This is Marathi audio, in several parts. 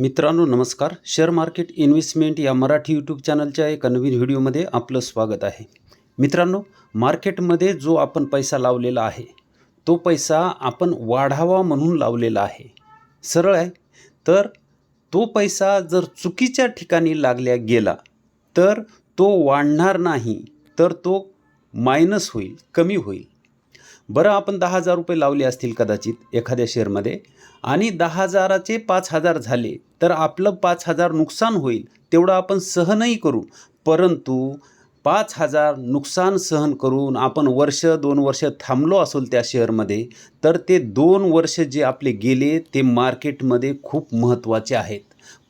मित्रांनो नमस्कार. शेअर मार्केट इन्व्हेस्टमेंट या मराठी यूट्यूब चॅनलच्या एका नवीन व्हिडिओमध्ये आपलं स्वागत आहे. मित्रांनो मार्केटमध्ये जो आपण पैसा लावलेला आहे तो पैसा आपण वाढावा म्हणून लावलेला आहे. सरळ आहे? तर तो पैसा जर चुकीच्या ठिकाणी लागल्या गेला तर तो वाढणार नाही तर तो मायनस होईल कमी होईल. बरं आपण दहा हजार रुपये लावले असतील कदाचित एखाद्या शेअरमध्ये आणि दहा हजाराचे पाच हजार झाले तर आपलं पाच हजार नुकसान होईल तेवढं आपण सहनही करू. परंतु पाच हजार नुकसान सहन करून आपण वर्ष दोन वर्ष थांबलो असेल त्या शेअरमध्ये तर ते दोन वर्ष जे आपले गेले ते मार्केटमध्ये खूप महत्त्वाचे आहेत.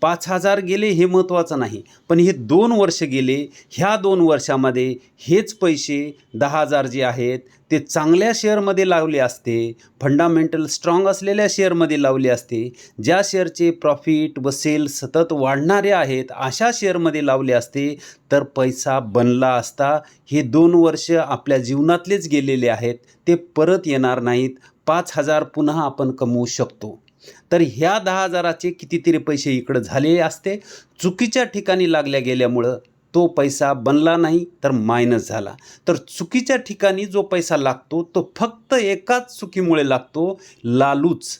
पाच हजार गेले हे महत्त्वाचं नाही. पण हे दोन वर्ष गेले ह्या दोन वर्षामध्ये हेच पैसे दहा हजार जे आहेत ते चांगल्या शेअरमध्ये लावले असते फंडामेंटल स्ट्रॉंग असलेल्या शेअरमध्ये लावले असते ज्या शेअरचे प्रॉफिट व सेल सतत वाढणारे आहेत अशा शेअरमध्ये लावले असते तर पैसा बनला असता हे दोन वर्ष आपल्या जीवनातलेच गेलेले आहेत ते परत येणार नाहीत पाच हजार पुन्हा आपण कमवू शकतो. तर ह्या दहा हजाराचे कितीतरी पैसे इकडं झालेले असते. चुकीच्या ठिकाणी लागल्या गेल्यामुळं तो पैसा बनला नाही तर मायनस झाला. तर चुकीच्या ठिकाणी जो पैसा लागतो तो फक्त एकाच चुकीमुळे लागतो लालूच.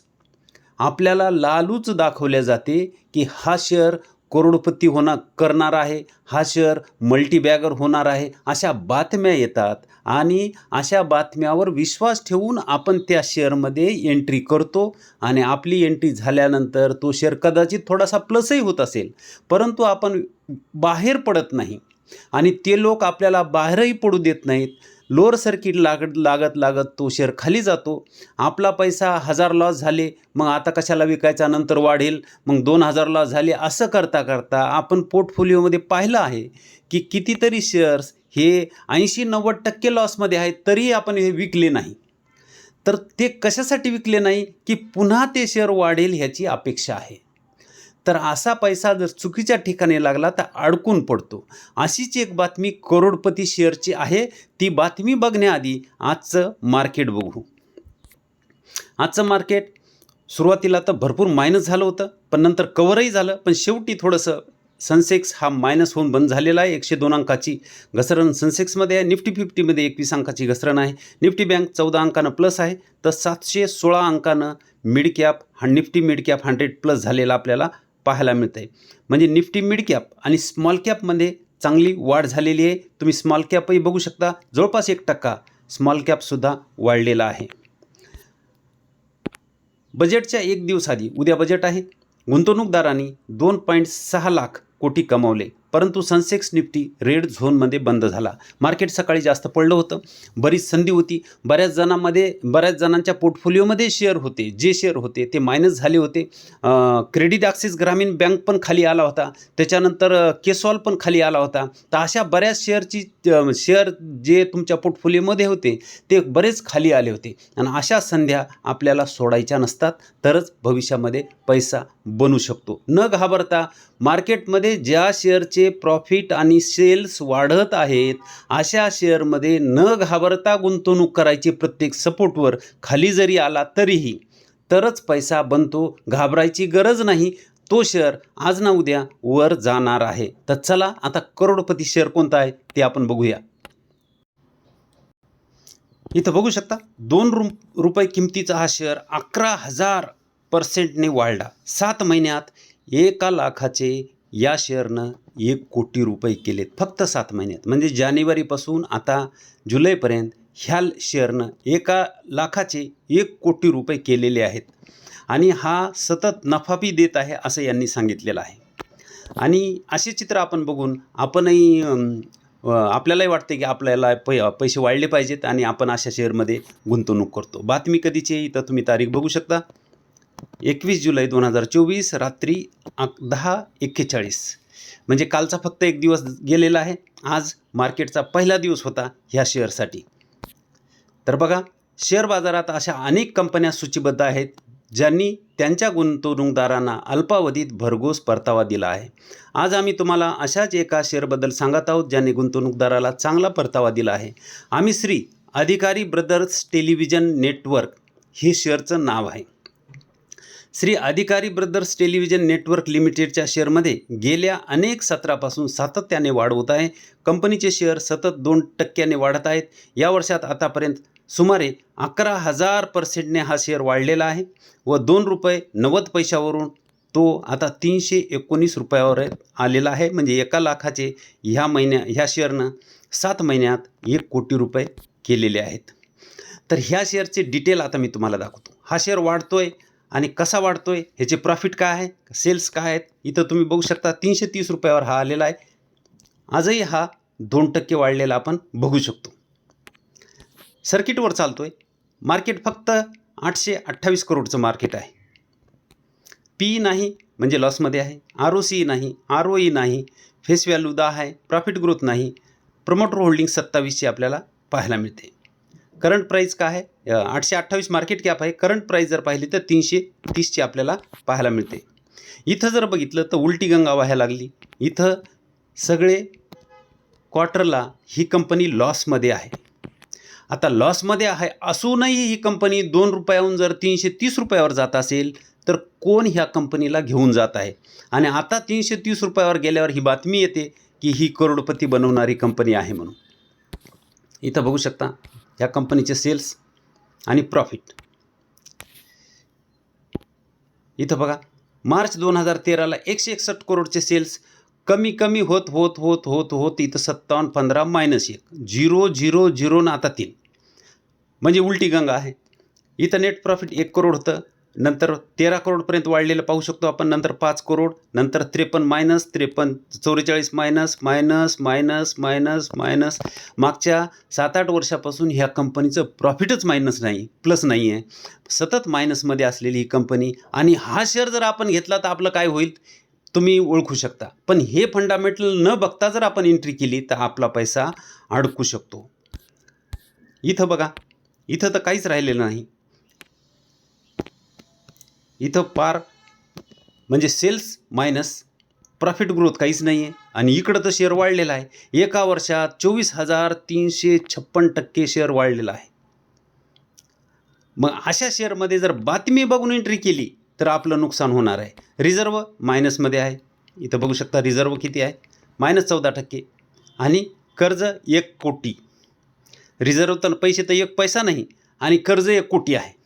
आपल्याला लालूच दाखवल्या जाते की हा शेअर करोडपती होणार करणार आहे. हा शेअर मल्टीबॅगर होणार आहे. अशा बातम्या येतात आणि अशा बातम्यावर विश्वास ठेवून आपण त्या शेअरमध्ये एंट्री करतो आणि आपली एंट्री झाल्यानंतर तो शेअर कदाचित थोडासा प्लसही होत असेल. परंतु आपण बाहेर पडत नाही. आणि ते लोक आपल्याला बाहेरही पडू देत नाहीत. लोअर सर्किट लागत लागत लागत तो शेअर खाली जातो. आपला पैसा हजार लॉस झाले मग आता कशाला विकायचा? नंतर वाढेल. मग दोन हजार लॉस झाले असं करता करता आपण पोर्टफोलिओमध्ये पाहिलं आहे की कितीतरी शेअर्स हे ऐंशी नव्वद टक्के लॉसमध्ये आहेत तरीही आपण हे विकले नाही. तर ते कशासाठी विकले नाही? की पुन्हा ते शेअर वाढेल ह्याची अपेक्षा आहे. तर असा पैसा जर चुकीच्या ठिकाणी लागला तर अडकून पडतो. अशीच एक बातमी करोडपती शेअरची आहे. ती बातमी बघण्याआधी आजचं मार्केट बघू. आजचं मार्केट सुरुवातीला तर भरपूर मायनस झालं होतं पण नंतर कवरही झालं पण शेवटी थोडंसं सनसेक्स हा मायनस होऊन बंद झालेला आहे. एकशे दोन अंकाची घसरण सनसेक्समध्ये आहे. निफ्टी फिफ्टीमध्ये एकवीस अंकाची घसरण आहे. निफ्टी बँक चौदा अंकानं प्लस आहे. तर सातशे सोळा अंकानं मिड कॅप हा Nifty mid cap hundred plus झालेला आपल्याला पाहायला मिळते म्हणजे निफ्टी मिड कॅप आणि स्मॉल कॅपमध्ये चांगली वाढ झालेली आहे. तुम्ही स्मॉल कॅपही बघू शकता. जवळपास एक टक्का स्मॉल कॅपसुद्धा वाढलेला आहे. बजेटच्या एक दिवस आधी उद्या बजेट आहे. गुंतवणूकदारांनी दोन पॉईंट सहा लाख कोटी कमावले. परंतु सनसेक्स निफ्टी रेड झोनमध्ये बंद झाला. मार्केट सकाळी जास्त पडलं होतं. बरीच संधी होती. बऱ्याच जणांमध्ये बऱ्याच जणांच्या पोर्टफोलिओमध्ये शेअर होते. जे शेअर होते ते मायनस झाले होते. क्रेडिट ॲक्सिस ग्रामीण बँक पण खाली आला होता. त्याच्यानंतर केसॉल पण खाली आला होता. तर अशा बऱ्याच शेअरची शेअर जे तुमच्या पोर्टफोलिओमध्ये होते ते बरेच खाली आले होते. आणि अशा संध्या आपल्याला सोडायच्या नसतात. तरच भविष्यामध्ये पैसा बनू शकतो. न घाबरता मार्केटमध्ये ज्या शेअरचे प्रॉफिट आणि सेल्स वाढत आहेत अशा शेअरमध्ये न घाबरता गुंतवणूक करायची प्रत्येक सपोर्टवर खाली जरी आला तरीही तरच पैसा बनतो घाबरायची गरज नाही. तो शेअर आज ना उद्या वर जाणार आहे. तर चला आता करोडपती शेअर कोणता आहे ते आपण बघूया. इथं बघू शकता दोन रु रुपये किमतीचा हा शेअर अकरा हजार पर्सेंटने वाढला. सात महिन्यात एका लाखाचे या शेअरनं एक कोटी रुपये केलेत. फक्त सात महिन्यात. म्हणजे जानेवारीपासून आता जुलैपर्यंत ह्या शेअरनं एका लाखाचे एक कोटी रुपये केलेले आहेत. आणि हा सतत नफाबी देत आहे असं यांनी सांगितलेलं आहे. आणि असे चित्र आपण बघून आपणही आपल्यालाही वाटते की आपल्याला पै पैसे वाढले पाहिजेत आणि आपण अशा शेअरमध्ये गुंतवणूक करतो. बातमी कधीची आहे तर तुम्ही तारीख बघू शकता. एकवीस जुलै दोन हजार चोवीस रात्री दहा एक्केचाळीस. म्हणजे कालचा फक्त एक दिवस गेलेला आहे. आज मार्केटचा पहिला दिवस होता ह्या शेअरसाठी. तर बघा शेअर बाजारात अशा अनेक कंपन्या सूचीबद्ध आहेत ज्यांनी त्यांच्या गुंतवणूकदारांना अल्पावधीत भरघोस परतावा दिला आहे. आज आम्ही तुम्हाला अशाच एका शेअरबद्दल सांगत आहोत ज्यांनी गुंतवणूकदाराला चांगला परतावा दिला आहे. आम्ही श्री अधिकारी ब्रदर्स टेलिव्हिजन नेटवर्क हे शेअरचं नाव आहे. श्री अधिकारी ब्रदर्स टेलिव्हिजन नेटवर्क लिमिटेडच्या शेअरमध्ये गेल्या अनेक सत्रापासून सातत्याने वाढ होत आहे. कंपनीचे शेअर सतत दोन टक्क्याने वाढत आहेत. या वर्षात आतापर्यंत सुमारे अकरा हजार पर्सेंटने हा शेअर वाढलेला आहे व दोन रुपये नव्वद पैशावरून तो आता तीनशे एकोणीस रुपयावर आलेला आहे. म्हणजे एका लाखाचे ह्या महिन्या ह्या शेअरनं सात महिन्यात एक कोटी रुपये केलेले आहेत. तर ह्या शेअरचे डिटेल आता मी तुम्हाला दाखवतो. हा शेअर वाढतो आहे आणि कसा वाढतोय ह्याचे प्रॉफिट काय आहे सेल्स काय आहेत इथं तुम्ही बघू शकता तीनशे तीस रुपयावर हा आलेला आहे. आजही हा दोन टक्के वाढलेला आपण बघू शकतो. सर्किटवर चालतो आहे मार्केट फक्त आठशे अठ्ठावीस करोडचं मार्केट आहे. पी नाही म्हणजे लॉसमध्ये आहे. आर ओ सी नाही आर ओ ई नाही फेस व्हॅल्यू दहा आहे प्रॉफिट ग्रोथ नाही. प्रमोटर होल्डिंग सत्तावीसची आपल्याला पाहायला मिळते. करंट प्राईस काय आहे आठशे अठ्ठावीस मार्केट कॅप आहे. करंट प्राईस जर पाहिली तर तीनशे तीसची आपल्याला पाहायला मिळते. इथं जर बघितलं तर उलटी गंगा व्हायला लागली. इथं सगळे क्वार्टरला ही कंपनी लॉसमध्ये आहे. आता लॉसमध्ये आहे असूनही ही कंपनी दोन रुपयाहून जर तीनशे तीस रुपयावर जात असेल तर कोण ह्या कंपनीला घेऊन जात आहे? आणि आता तीनशे तीस रुपयावर गेल्यावर ही बातमी येते की ही करोडपती बनवणारी कंपनी आहे म्हणून. इथं बघू शकता ह्या कंपनीचे सेल्स आणि प्रॉफिट इथं बघा मार्च दोन हजार तेराला एकशे एकसष्ट करोडचे सेल्स कमी कमी होत होत होत होत होत इथं सत्तावन्न पंधरा मायनस एक. झिरो झिरो झिरो ना आता तीन. म्हणजे उलटी गंगा आहे. इथं नेट प्रॉफिट एक करोड होतं. नंतर तेरा करोडपर्यंत वाढलेलं पाहू शकतो आपण. नंतर पाच करोड नंतर त्रेपन्न मायनस त्रेपन्न चौवेचाळीस minus minus minus minus minus. मागच्या सात आठ वर्षापासून ह्या कंपनीचं प्रॉफिटच मायनस नाही प्लस नाही आहे. सतत मायनसमध्ये असलेली ही कंपनी आणि हा शेअर जर आपण घेतला तर आपलं काय होईल? तुम्ही ओळखू शकता. पण हे फंडामेंटल न बघता जर आपण एंट्री केली तर आपला पैसा अडकू शकतो. इथं बघा. इथं तर काहीच राहिलेलं नाही. इथं पार म्हणजे सेल्स मायनस प्रॉफिट ग्रोथ काहीच नाही आहे आणि इकडं तर शेअर वाढलेला आहे. एका वर्षात चोवीस हजार तीनशे छप्पन टक्के शेअर वाढलेला आहे. मग अशा शेअरमध्ये जर बातमी बघून एंट्री केली तर आपलं नुकसान होणार आहे. रिझर्व मायनसमध्ये आहे. इथं बघू शकता रिझर्व किती आहे? मायनस चौदा टक्के. आणि कर्ज एक कोटी. रिझर्व तर पैसे तर एक पैसा नाही आणि कर्ज एक कोटी आहे.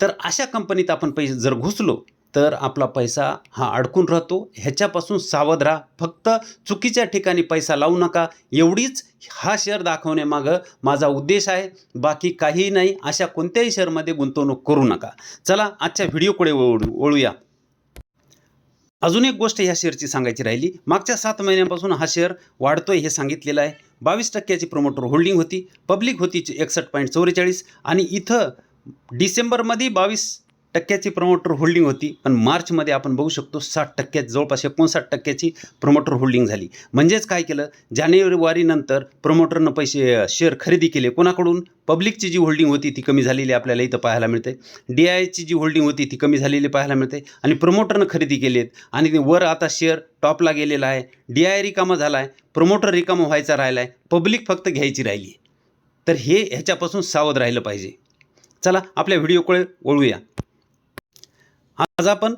तर अशा कंपनीत आपण पैसे जर घुसलो तर आपला पैसा हा अडकून राहतो. ह्याच्यापासून सावध राहा. फक्त चुकीच्या ठिकाणी पैसा लावू नका. एवढीच हा शेअर दाखवण्यामागं माझा उद्देश आहे. बाकी काहीही नाही. अशा कोणत्याही शेअरमध्ये गुंतवणूक करू नका. चला आजच्या व्हिडिओकडे वळू वळूया. अजून एक गोष्ट ह्या शेअरची सांगायची राहिली. मागच्या सात महिन्यांपासून हा शेअर वाढतोय हे सांगितलेलं आहे. बावीस टक्क्याची प्रमोटर होल्डिंग होती. पब्लिक होती एकसष्ट पॉईंट चौवेचाळीस. आणि इथं डिसेंबरमध्ये बावीस टक्क्याची प्रमोटर होल्डिंग होती. पण मार्चमध्ये आपण बघू शकतो साठ टक्क्यात जवळपास एकोणसाठ टक्क्याची प्रमोटर होल्डिंग झाली. म्हणजेच काय केलं? जानेवारीनंतर प्रमोटरनं पैसे शेअर खरेदी केले. कोणाकडून? पब्लिकची जी होल्डिंग होती ती कमी झालेली आपल्याला इथं पाहायला मिळते. डी आयची जी होल्डिंग होती ती कमी झालेली पाहायला मिळते. आणि प्रमोटरनं खरेदी केली आहेत आणि वर आता शेअर टॉपला गेलेला आहे. डी आय रिकामा झाला आहे प्रमोटर रिकामा व्हायचा राहिला आहे पब्लिक फक्त घ्यायची राहिली. तर हे ह्याच्यापासून सावध राहिलं पाहिजे. चला आपल्या व्हिडिओकडे वळूया. आज आपण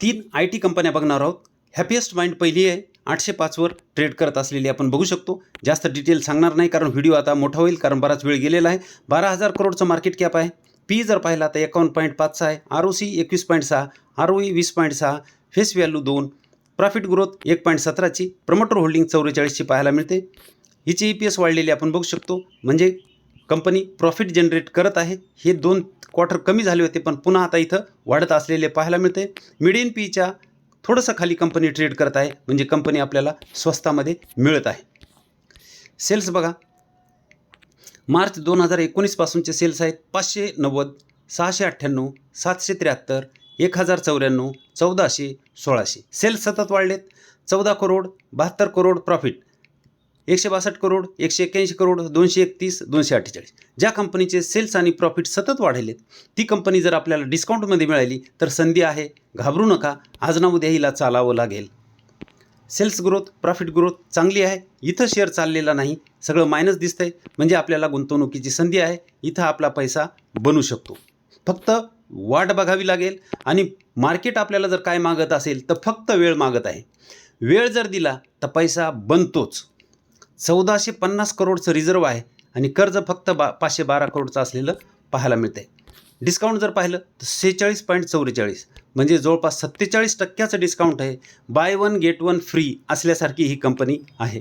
तीन आय टी कंपन्या बघणार आहोत. हॅपिएस्ट माइंड पहिली आहे आठशे पाचवर ट्रेड करत असलेली आपण बघू शकतो. जास्त डिटेल सांगणार नाही कारण व्हिडिओ आता मोठा होईल कारण बराच वेळ गेलेला आहे. बारा हजार करोडचं मार्केट कॅप आहे. पी जर पाहिला तर एकावन्न पॉईंट पाच सहा आहे. आर ओ सी एकवीस पॉईंट सहा आर ओ ई वीस पॉईंट सहा फेस व्हॅल्यू दोन प्रॉफिट ग्रोथ एक पॉईंट सतराची प्रमोटर होल्डिंग चौवेचाळीसची पाहायला मिळते. हिची ई पी एस वाढलेली आपण बघू शकतो. म्हणजे कंपनी प्रॉफिट जनरेट करत आहे. हे दोन क्वार्टर कमी झाले होते पण पुन्हा आता इथं वाढत असलेले पाहायला मिळते. मिडियन पीच्या थोडंसं खाली कंपनी ट्रेड करत आहे म्हणजे कंपनी आपल्याला स्वस्तामध्ये मिळत आहे. सेल्स बघा. मार्च दोन हजार एकोणीसपासूनचे सेल्स आहेत पाचशे नव्वद सहाशे अठ्ठ्याण्णव सातशे त्र्याहत्तर एक हजार चौऱ्याण्णव चौदाशे सोळाशे. सेल्स सतत वाढलेत. चौदा करोड बहात्तर करोड प्रॉफिट एकशे बासष्ट करोड एकशे एक्क्याऐंशी करोड दोनशे एकतीस दोनशे अठ्ठेचाळीस. ज्या कंपनीचे सेल्स आणि प्रॉफिट सतत वाढलेत ती कंपनी जर आपल्याला डिस्काउंटमध्ये मिळाली तर संधी आहे. घाबरू नका. आज ना उद्या हिला चालावं लागेल. सेल्स ग्रोथ प्रॉफिट ग्रोथ चांगली आहे. इथं शेअर चाललेला नाही. सगळं मायनस दिसतंय. म्हणजे आपल्याला गुंतवणुकीची संधी आहे. इथं आपला पैसा बनू शकतो. फक्त वाट बघावी लागेल. आणि मार्केट आपल्याला जर काय मागत असेल तर फक्त वेळ मागत आहे. वेळ जर दिला तर पैसा बनतोच. चौदाशे पन्नास करोडचं रिझर्व आहे आणि कर्ज फक्त बा पाचशे बारा करोडचं असलेलं पाहायला मिळतं आहे डिस्काउंट जर पाहिलं तर सेहेचाळीस पॉईंट चौवेचाळीस. म्हणजे जवळपास सत्तेचाळीस टक्क्याचं डिस्काउंट आहे. Buy one get one free असल्यासारखी ही कंपनी आहे.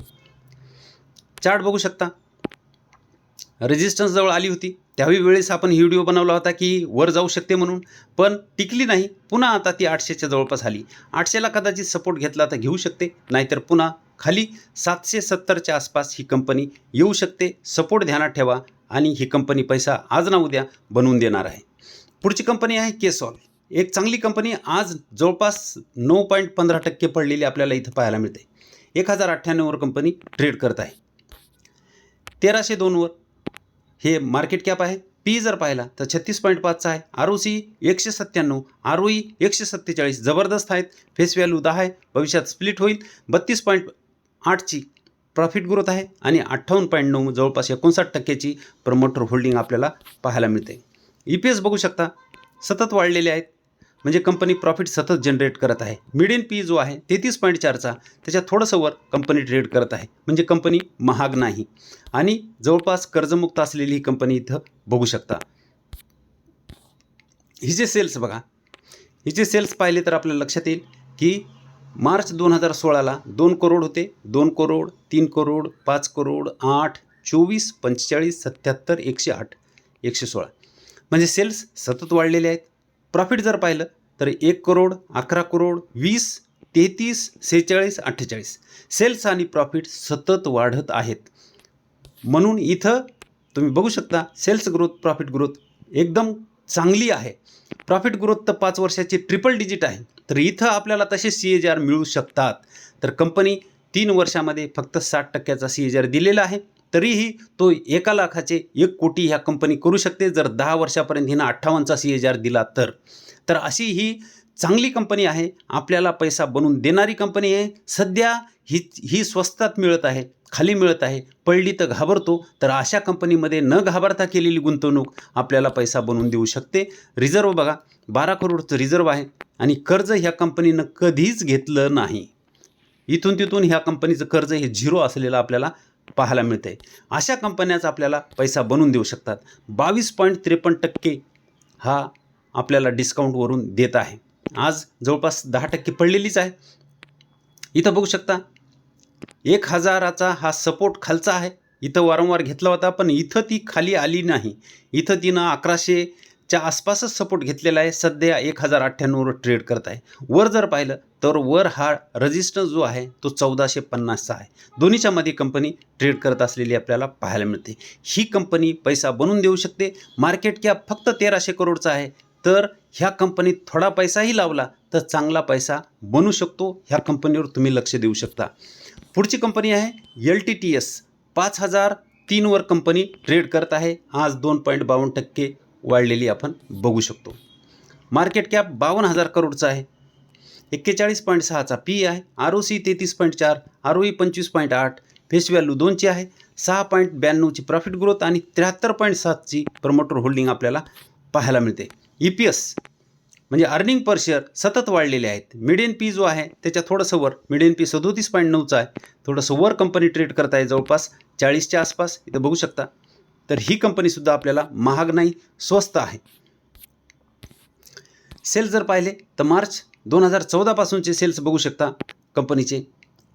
चार्ट बघू शकता. रेजिस्टन्स जवळ आली होती. त्यावेळी वेळेस आपण ही व्हिडिओ बनवला होता की वर जाऊ शकते म्हणून. पण टिकली नाही. पुन्हा आता ती आठशेच्या जवळपास आली. आठशेला कदाचित सपोर्ट घेतला तर घेऊ शकते. नाहीतर पुन्हा खाली सातशे सत्तरच्या आसपास ही कंपनी येऊ शकते. सपोर्ट ध्यानात ठेवा आणि ही कंपनी पैसा आज ना उद्या बनवून देणार आहे. पुढची कंपनी आहे केसॉल एक चांगली कंपनी आज जवळपास नऊ पॉईंट पंधरा टक्के पडलेली आपल्याला इथं पाहायला मिळते. एक हजार अठ्ठ्याण्णववर कंपनी ट्रेड करत आहे. तेराशे दोनवर हे मार्केट कॅप आहे. पी जर पाहिला तर छत्तीस पॉईंट पाचचा आहे. आर ओ सी एकशे सत्त्याण्णव आर ओ ई एकशे सत्तेचाळीस जबरदस्त आहेत. फेस व्हॅल्यू दहा आहे. भविष्यात स्प्लिट होईल. बत्तीस पॉईंट आठची प्रॉफिट ग्रोथ आहे आणि अठ्ठावन्न पॉईंट नऊ जवळपास एकोणसाठ टक्क्याची प्रमोटर होल्डिंग आपल्याला पाहायला मिळते. ई पी एस बघू शकता सतत वाढलेले आहेत. म्हणजे कंपनी प्रॉफिट सतत जनरेट करत आहे. मिडियन पी जो आहे तेहतीस पॉईंट चारचा त्याच्या थोडंसं वर कंपनी ट्रेड करत आहे. म्हणजे कंपनी महाग नाही. आणि जवळपास कर्जमुक्त असलेली ही कंपनी इथं बघू शकता. हिचे सेल्स बघा हिचे सेल्स पाहिले तर आपल्याला लक्षात येईल की मार्च दोन हजार सोळाला दोन करोड होते. दोन करोड तीन करोड पाच करोड आठ चोवीस पंचेचाळीस सत्याहत्तर एकशे आठ एकशे सोळा. म्हणजे सेल्स सतत वाढलेले आहेत. प्रॉफिट जर पाहिलं तर एक करोड अकरा करोड वीस तेहतीस सेहेचाळीस अठ्ठेचाळीस. सेल्स आणि प्रॉफिट सतत वाढत आहेत. म्हणून इथं तुम्ही बघू शकता सेल्स ग्रोथ प्रॉफिट ग्रोथ एकदम चांगली आहे. प्रॉफिट ग्रोथ तर पाच वर्षाची ट्रिपल डिजिट आहे. तर इथं आपल्याला तसे सी एच आर मिळू शकतात. तर कंपनी तीन वर्षामध्ये फक्त साठ टक्क्याचा सी एच आर दिलेला आहे. तरीही तो एका लाखाचे एक कोटी ह्या कंपनी करू शकते. जर दहा वर्षापर्यंत हिनं अठ्ठावन्नचा सी एच आर दिला तर. तर अशी ही चांगली कंपनी आहे. आपल्याला पैसा बनवून देणारी कंपनी आहे. सध्या ही ही स्वस्तात मिळत आहे. खाली मिळत आहे पडली तर घाबरतो तर अशा कंपनीमध्ये न घाबरता केलेली गुंतवणूक आपल्याला पैसा बनवून देऊ शकते. रिझर्व बघा बारा करोडचं रिझर्व आहे आणि कर्ज ह्या कंपनीनं कधीच घेतलं नाही. इथून तिथून ह्या कंपनीचं कर्ज हे झिरो असलेलं आपल्याला पाहायला मिळते अशा कंपन्याच आपल्याला पैसा बनवून देऊ शकतात. बावीस पॉईंट त्रेपन्न टक्के हा आपल्याला डिस्काउंटवरून देत आहे. आज जवळपास दहा टक्के पडलेलीच आहे. इथं बघू शकता एक हजाराचा हा सपोर्ट खालचा आहे. इथं वारंवार घेतला होता पण इथं ती खाली आली नाही. इथं तिनं अकराशेच्या आसपासच सपोर्ट घेतलेला आहे. सध्या एक हजार अठ्ठ्याण्णववर ट्रेड करत आहे. वर जर पाहिलं तर वर हा रजिस्टन्स जो आहे तो चौदाशे पन्नासचा आहे. दोन्हीच्या मध्ये कंपनी ट्रेड करत असलेली आपल्याला पाहायला मिळते. ही कंपनी पैसा बनवून देऊ शकते. मार्केट कॅप फक्त तेराशे करोडचा आहे. तर ह्या कंपनीत थोडा पैसाही लावला तर चांगला पैसा बनू शकतो. ह्या कंपनीवर तुम्ही लक्ष देऊ शकता. पुढची कंपनी आहे एल टी टी एस. पाच हजार तीनवर कंपनी ट्रेड करत आहे. आज दोन पॉईंट बावन्न टक्के वाढलेली आपण बघू शकतो. मार्केट कॅप बावन्न हजार करोडचा आहे. एक्केचाळीस पॉईंट सहाचा पी आहे. आर ओ सी तेहतीस पॉईंट चार आर ओ ई पंचवीस पॉईंट आठ फेस व्हॅल्यू दोनची आहे. सहा पॉईंट ब्याण्णवची प्रॉफिट ग्रोथ आणि त्र्याहत्तर पॉईंट सातची प्रमोटर होल्डिंग आपल्याला पाहायला मिळते. ई पी एस म्हणजे अर्निंग पर शेअर सतत वाढलेले आहेत. मिडियन पी जो आहे त्याच्या थोडंसं वर. मिडियन पी सदोतीस पॉईंट नऊचा आहे. थोडंसं वर कंपनी ट्रेड करत आहे जवळपास चाळीसच्या आसपास. इथं बघू शकता. तर ही कंपनीसुद्धा आपल्याला महाग नाही स्वस्त आहे. सेल्स जर पाहिले तर मार्च दोन हजार चौदापासूनचे सेल्स बघू शकता कंपनीचे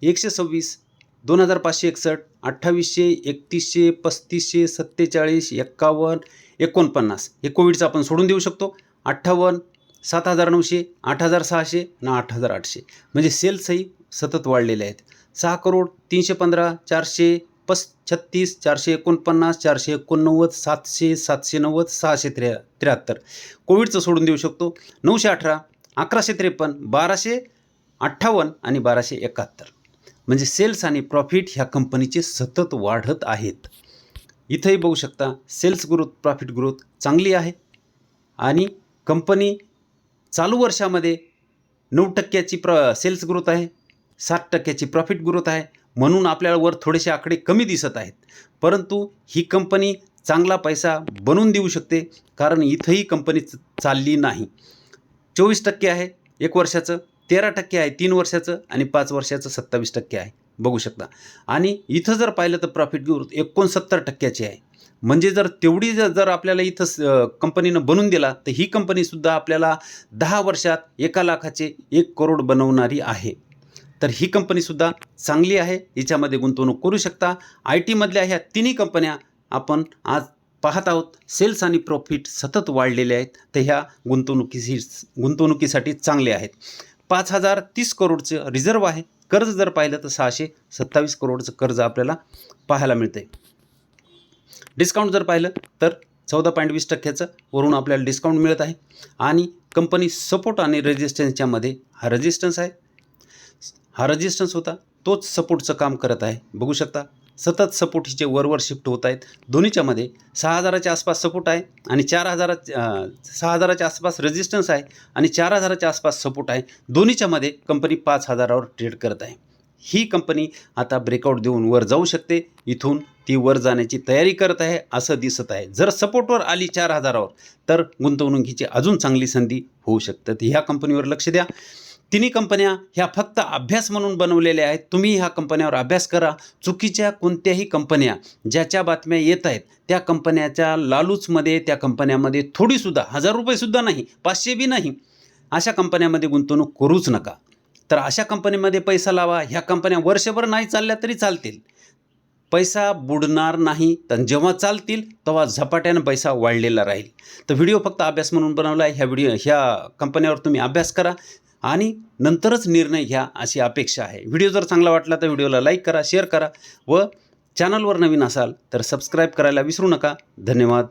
एकशे सव्वीस दोन हजार पाचशे एकसष्ट अठ्ठावीसशे एकतीसशे पस्तीसशे सत्तेचाळीस एक्कावन्न एकोणपन्नास. हे कोविडचं आपण सोडून देऊ शकतो. अठ्ठावन्न सात हजार नऊशे आठ हजार सहाशे ना आठ हजार आठशे. म्हणजे सेल्सही सतत वाढलेले आहेत. सहा करोड तीनशे पंधरा चारशे पस छत्तीस चारशे एकोणपन्नास चारशे एकोणनव्वद सातशे सातशे नव्वद सहाशे त्र्या त्र्याहत्तर. कोविडचं सोडून देऊ शकतो नऊशे अठरा अकराशे त्रेपन्न बाराशे अठ्ठावन्न आणि बाराशे एकाहत्तर. म्हणजे सेल्स आणि प्रॉफिट ह्या कंपनीचे सतत वाढत आहेत. इथंही बघू शकता सेल्स ग्रोथ प्रॉफिट ग्रोथ चांगली आहे. आणि कंपनी चालू वर्षामध्ये नऊ टक्क्याची प्र सेल्स ग्रोथ आहे सात टक्क्याची प्रॉफिट ग्रोथ आहे म्हणून आपल्याला वर थोडेसे आकडे कमी दिसत आहेत. परंतु ही कंपनी चांगला पैसा बनवून देऊ शकते कारण इथंही कंपनी च- चालली नाही. चोवीस टक्के आहे एक वर्षाचं तेरा टक्के आहे तीन वर्षाचं आणि पाच वर्षाचं सत्तावीस टक्के आहे. बघू शकता. आणि इथं जर पाहिलं तर प्रॉफिट ग्रोथ एकोणसत्तर टक्क्याची आहे. म्हणजे जर तेवढी जर जर आपल्याला इथं स- कंपनीनं बनवून दिला तर ही कंपनीसुद्धा आपल्याला दहा वर्षात एका लाखाचे एक करोड बनवणारी आहे. तर ही कंपनीसुद्धा चांगली आहे याच्यामध्ये गुंतवणूक करू शकता. आय टीमधल्या ह्या तिन्ही कंपन्या आपण आज पाहत आहोत. सेल्स आणि प्रॉफिट सतत वाढलेले आहेत तर ह्या गुंतवणुकीशी गुंतवणुकीसाठी चांगले आहेत. पाच हजार तीस करोडचं रिझर्व आहे. कर्ज जर पाहिलं तर सहाशे सत्तावीस करोडचं कर्ज आपल्याला पाहायला मिळतं आहे डिस्काउंट जर पाहिलं तर चौदा पॉईंट वीस टक्क्याचं वरून आपल्याला डिस्काउंट मिळत आहे. आणि कंपनी सपोर्ट आणि रेजिस्टन्सच्यामध्ये हा रेजिस्टन्स आहे. हा रेजिस्टन्स होता तोच सपोर्टचं काम करत आहे. बघू शकता सतत सपोर्ट हिचे वरवर शिफ्ट होत आहेत. दोन्हीच्यामध्ये सहा हजाराच्या आसपास सपोर्ट आहे आणि चार हजारा सहा हजाराच्या आसपास रेजिस्टन्स आहे आणि चार हजाराच्या आसपास सपोर्ट आहे. दोन्हीच्यामध्ये कंपनी पाच हजारावर ट्रेड करत आहे. ही कंपनी आता ब्रेकआउट देऊन वर जाऊ शकते. इथून ती वर जाण्याची तयारी करत आहे असं दिसत आहे. जर सपोर्टवर आली चार हजारावर तर गुंतवणुकीची अजून चांगली संधी होऊ शकते. तर ह्या कंपनीवर लक्ष द्या. तिन्ही कंपन्या ह्या फक्त अभ्यास म्हणून बनवलेल्या आहेत. तुम्ही ह्या कंपन्यावर अभ्यास करा. चुकीच्या कोणत्याही कंपन्या ज्याच्या बातम्या येत आहेत त्या कंपन्याच्या लालूचमध्ये त्या कंपन्यामध्ये थोडीसुद्धा हजार रुपयेसुद्धा नाही पाचशे बी नाही अशा कंपन्यामध्ये गुंतवणूक करूच नका. तर अशा कंपनीमध्ये पैसा लावा. ह्या कंपन्या वर्षभर नाही चालल्या तरी चालतील. पैसा बुडणार नाही तर जेव्हा चालतील तेव्हा झपाट्यानं पैसा वाढलेला राहील. तर व्हिडिओ फक्त अभ्यास म्हणून बनवला आहे ह्या व्हिडिओ ह्या कंपन्यावर तुम्ही अभ्यास करा आणि नंतरच निर्णय घ्या अशी अपेक्षा आहे. व्हिडिओ जर चांगला वाटला तर व्हिडिओला लाईक करा शेअर करा व चॅनलवर नवीन असाल तर सबस्क्राईब करायला विसरू नका. धन्यवाद.